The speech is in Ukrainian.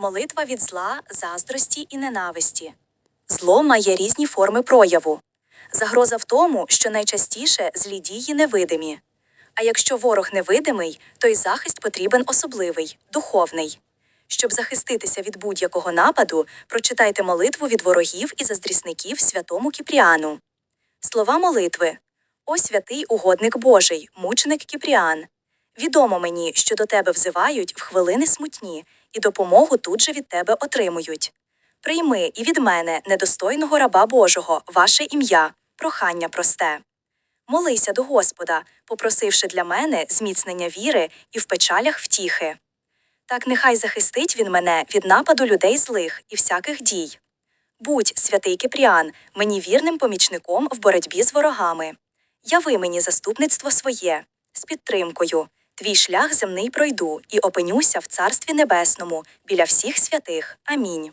Молитва від зла, заздрості і ненависті. Зло має різні форми прояву. Загроза в тому, що найчастіше злі дії невидимі. А якщо ворог невидимий, то й захист потрібен особливий, духовний. Щоб захиститися від будь-якого нападу, прочитайте молитву від ворогів і заздрісників святому Кіпріану. Слова молитви. О святий угодник Божий, мученик Кіпріан. Відомо мені, що до тебе взивають в хвилини смутні, і допомогу тут же від тебе отримують. Прийми і від мене, недостойного раба Божого, ваше ім'я, прохання просте. Молися до Господа, попросивши для мене зміцнення віри і в печалях втіхи. Так нехай захистить він мене від нападу людей злих і всяких дій. Будь, святий Кипріан, мені вірним помічником в боротьбі з ворогами. Яви мені заступництво своє, з підтримкою. Твій шлях земний пройду і опинюся в Царстві Небесному біля всіх святих. Амінь.